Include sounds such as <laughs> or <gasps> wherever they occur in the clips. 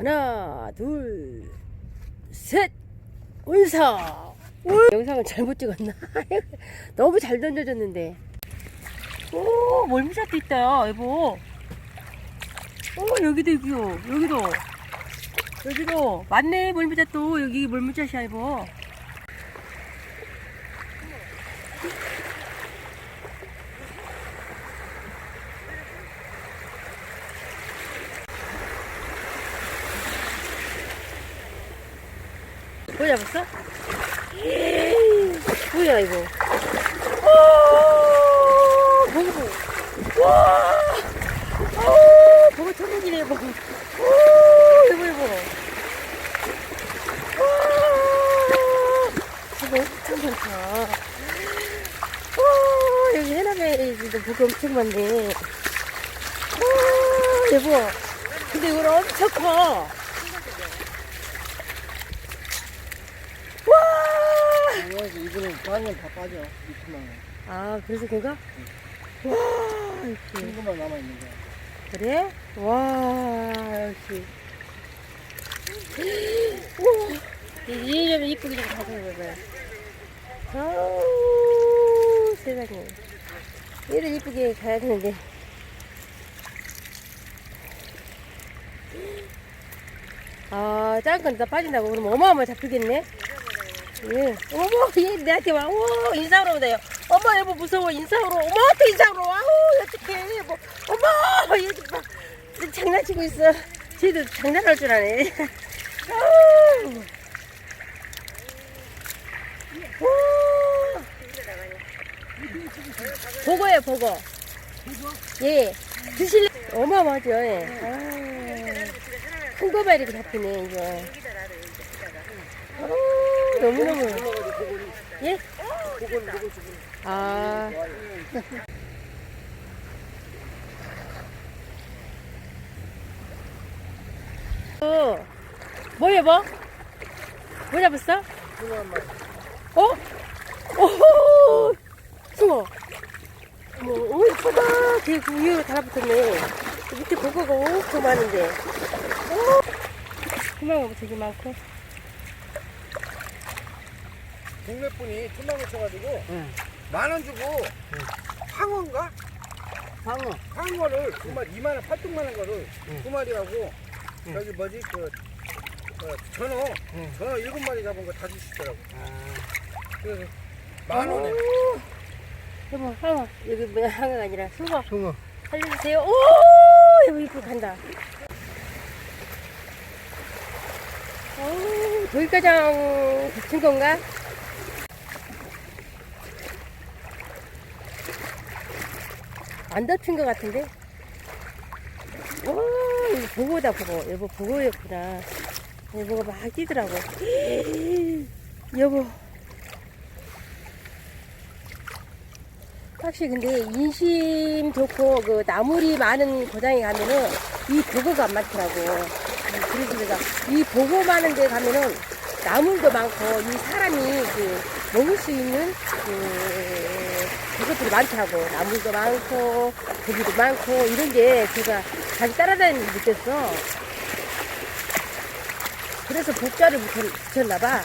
하나, 둘, 셋, 운사. 우! 영상을 잘못 찍었나? <laughs> 너무 잘 던져줬는데. 오, 멀미샷도 있다, 여보. 오, 여기도 있고요. 여기도. 여기도. 맞네, 멀미샷도. 여기 멀미샷이야, 여보. 뭐 잡았어? 뭐야 이거? 오, 보고. 와, 오, 보고 천국이네 보고. 오, 이거 이거. 와, 이거 엄청 많다. 와, 여기 해남에도 보고 엄청 많네. 와, 여보. 근데 이걸 엄청 커. 와! 그래서 이거는 반년 다 빠져. 20만 원. 아, 그래서 걔가? 와, 이렇게. 친구만 남아 있는 거야. 그래? 와, 역시. 우와. 얘좀 이쁘게 좀 가져봐봐요. 아우, 세상에. 얘를 이쁘게 가야 되는데. 아, 작은 건다 빠진다고. 그러면 어마어마 잡히겠네? 예. 어머, 얘 내한테 와. 오, 인사하러 오다요. 어머, 여보 무서워. 인사하러. 어머, 또 인사하러 와. 아우, 어떡해. 뭐, 어머, 얘. 쟤 장난치고 있어. 쟤도 장난할 줄 아네. <laughs> 와. 보고예요, 보고. 예. 드실래? 어마어마하죠, 예. 아, 큰 거봐 이렇게 잡히네, 이거. 아, 너무너무. 예? 아. 어, 뭐야, 뭐? 뭐 잡았어? 어? 오호! 숭어. 어머, 오, 이쁘다. 걔 위로 달라붙었네. 밑에 고거가 엄청 많은데. 오! 그만 거 되게 많고. 동네 분이 천만 원 쳐가지고 응. 만원 주고 황어인가? 방어. 황어를 두 마리 2만 원, 8등만 원 거를 응. 두 마리하고 응. 여기 뭐지 그 어, 전어 응. 전어 일곱 마리 잡은 거 다 주시더라고. 아. 그래서 만 원에. 여보, 항어. 여기 뭐야, 항어가 아니라 숭어. 숭어. 살려주세요. 오! 여보, 이쁘게 간다. 오, 돌가장 붙인 건가? 안 다친 것 같은데? 와, 이거 보고다, 보고. 여보, 보고였구나. 여보가 막 뛰더라고. <gasps> 여보. 확실히 근데 인심 좋고 그 나물이 많은 고장에 가면은 이 보고가 안 많더라고. 음, 그래서 내가 이 보고 많은 데 가면은 나물도 많고 이 사람이 그 먹을 수 있는 그 그것들이 많더라고. 나물도 많고 고기도 많고 이런 게 제가 자주 따라다니면서 느꼈어. 그래서 복자를 붙였, 붙였나 봐.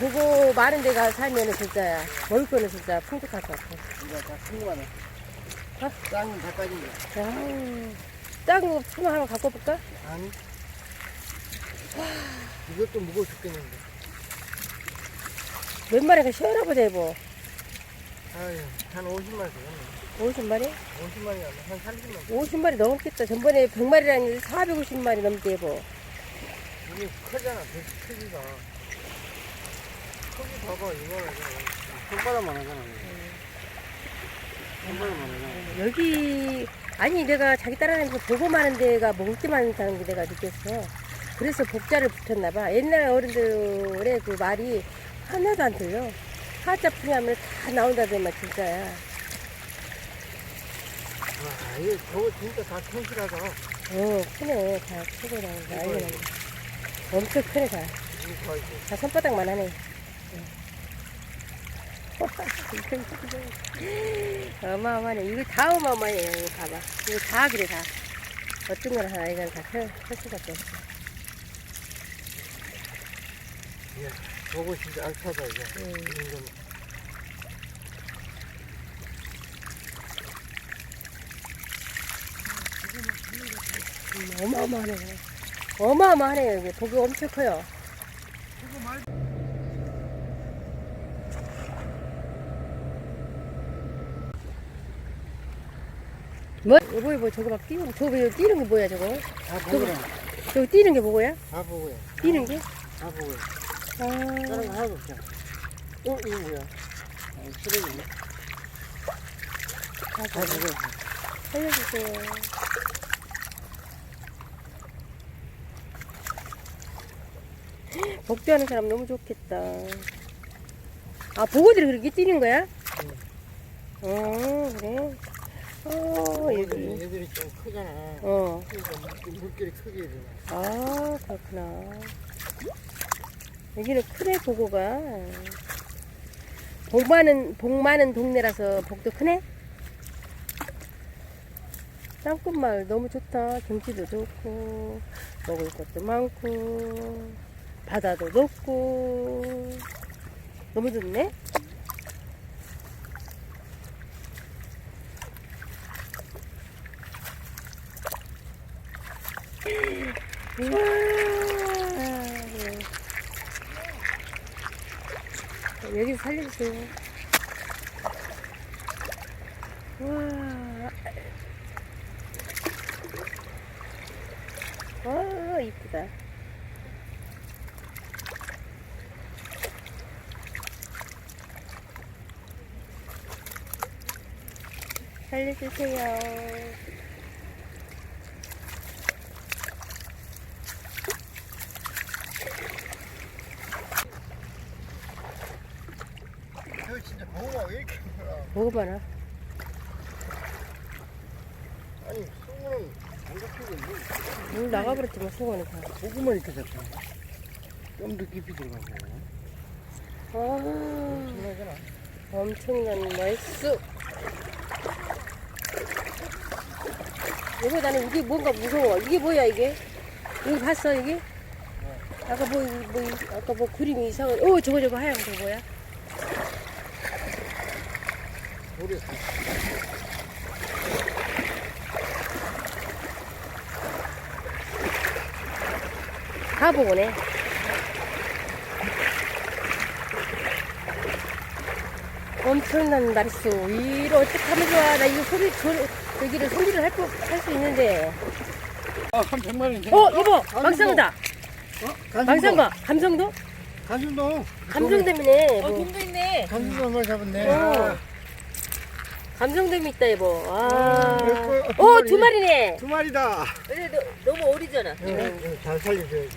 보고 많은 데 가서 살면 은 진짜 먹을 거는 진짜 풍족할 것 같아. 이거 다 원. 어? 짱은 다 빠진 거. 야, 작은 거 푸마 하나 갖고 볼까? 아니. 이것도 무거워 죽겠는데. 몇 마리가 시원하보자, 여보. 아유, 한 50마리 되겠네. 50마리? 50마리 아니야. 한 30마리. 50마리 넘겠다. 전번에 100마리라는 450마리 넘게, 여보. 이게 크잖아, 배 크기가. 크기 봐봐, 이거는 손바닥만 하잖아. 손바닥만 하잖아. 여기, 아니, 내가 자기 따라다니면서 보고 많은 데가 먹을 게 많다는 게 내가 느꼈어. 그래서 복자를 붙였나 봐. 옛날 어른들의 그 말이 하나도 안 틀려. 하자 푸냐면 다 나온다더만, 진짜야. 와, 이거 저거 진짜 다 천실하다. 어, 크네. 다 크고 나온다. 아니면 엄청 크네, 다. 이거 봐, 이거. 다 손바닥만 하네. <laughs> 어마어마하네. 이거 다 어마어마해요. 이거 봐봐. 이거 다 그래, 다. 어떤 걸 하나, 이건 다 클, 클 수밖에 없어. 예. 보고 진짜 알차다 이게. 음. 이런 거. 음, 어마어마하네요. 어마어마하네요. 이게 보기 엄청 커요. 뭐? 이거 이거 저거 막 뛰는 저거 왜 뛰는 게 뭐야 저거? 다 보고요. 저거 뛰는 게 뭐야? 다 보고요. 뛰는 게? 다 보고요. 아, 다른 거 하나도 없어. 어 이거 뭐야? 아, 쓰레기네. 다 보고요. 살려주세요. 복도하는 사람 너무 좋겠다. 아, 보고들이 그렇게 뛰는 거야? 어, 그래. 어, 얘들이. 얘들이 좀 크잖아. 어, 그러니까 물- 물길이 크게 되나. 아, 그렇구나. 여기는 크네, 보고가. 복 많은, 복 많은 동네라서 복도 크네? 땅끝마을 너무 좋다. 경치도 좋고, 먹을 것도 많고, 바다도 높고, 너무 좋네? 우와. 살려주세요. 와. 와, 이쁘다. 살려주세요. 저 진짜 보고가 왜 이렇게 크나? 먹어봐라. 아니 송어는 안 있는. 물 나가버렸지만 수건에 다. 고구마 이렇게 잡혀. 좀 더 깊이 들어가고. 아, 엄청나잖아. 엄청난 말수. 여보 나는 이게 뭔가 무서워. 이게 뭐야 이게? 여기 봤어 이게? 아까 뭐, 뭐 아까 뭐 그림이 이상한. 오 저거 저거 하얀 거 뭐야? 가보고네. 엄청난 날수. 이거 어떻게 하면 좋아? 나 이거 소리, 소리, 여기를 소리를 할, 거- 할수 있는데. 아, 한 100마리. 어, 여보, 망상어다. 어? 망상어. 감성도? 간순도. 감성 때문에. 어, 뭐. 돈도 있네. 간순도 한번 잡았네. 어. 감성됨이 있다, 여보. 아. 어, 두 오, 마리. 두 마리네. 두 마리다. 근데 너, 너무 어리잖아. 네, 잘 살려줘야지.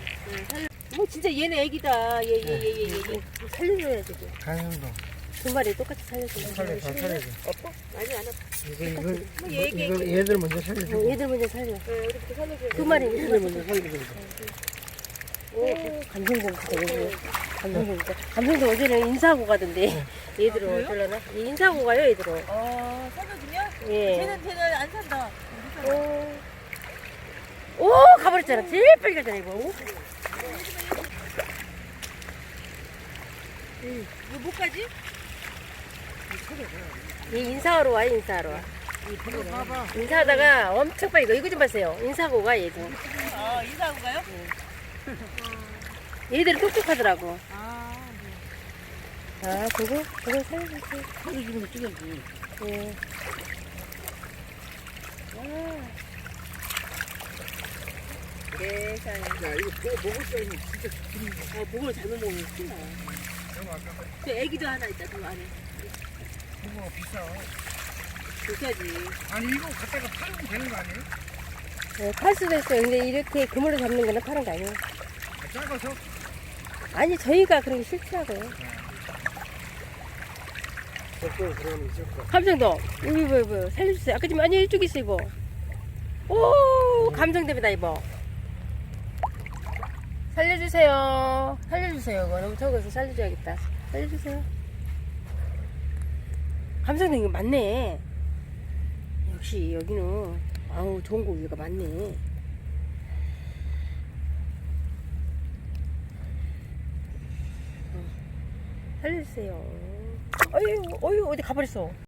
뭐 진짜 얘는 애기다. 얘, 얘, 얘, 얘, 얘. 얘. 살려줘야 되고. 간순도. 두 마리 똑같이 살려줘. 살려, 잘 살려줘. 아파? 아니, 안 아파. 이거, 이거, 뭐 이거, 얘기, 이거. 얘들 먼저 살려줘. 어, 얘들 먼저 살려. 네, 우리부터 살려줘야 돼. 두 마리. 얘들 먼저 살려줘. 오, 감성돔 진짜 여기. 감성돔 진짜. 감성돔 어제는 인사하고 가던데. <laughs> 얘들은 그래요? 어쩌려나? 예, 인사하고 가요, 얘들은. 어, 살려주면? 예. 쟤는, 쟤는 안 산다. 오, 오 가버렸잖아. 제일 빨리 갔잖아, 이거. 오. 이거 못 가지? 얘 인사하러 와, 인사하러 와. 인사하다가 엄청 빨리 가. 이거 좀 봤어요. 인사하고 가, 얘들. 아, 인사하고 가요? <laughs> 얘들은 똑똑하더라고. 아, 아, 그거? 그거 살려주세요. 살려주면 찍어야지. 예. 세상에. 야, 이거 그거 먹을 줄 알면 진짜 아, 목을 잘못 먹으면 큰일 나. 저 애기도 하나 있다, 저 안에. 그거 비싸. 비싸지. 아니, 이거 갖다가 팔면 되는 거 아니에요? 예, 팔 수도 있어요. 근데 이렇게 그물로 잡는 거는 파는 거 아니에요. 아, 작아서? 아니, 저희가 그런 게 싫더라고요. 감정도. 여기 뭐, 뭐, 살려주세요. 아까 좀, 아니, 이쪽에 있어, 이거. 오, 감정됩니다, 이거. 살려주세요. 살려주세요. 이거 너무 적어서 살려줘야겠다. 살려주세요. 감성도 이거 많네. 역시 여기는, 아우, 좋은 고기가 많네. 살려주세요. 어휴, 어휴, 어디 가버렸어.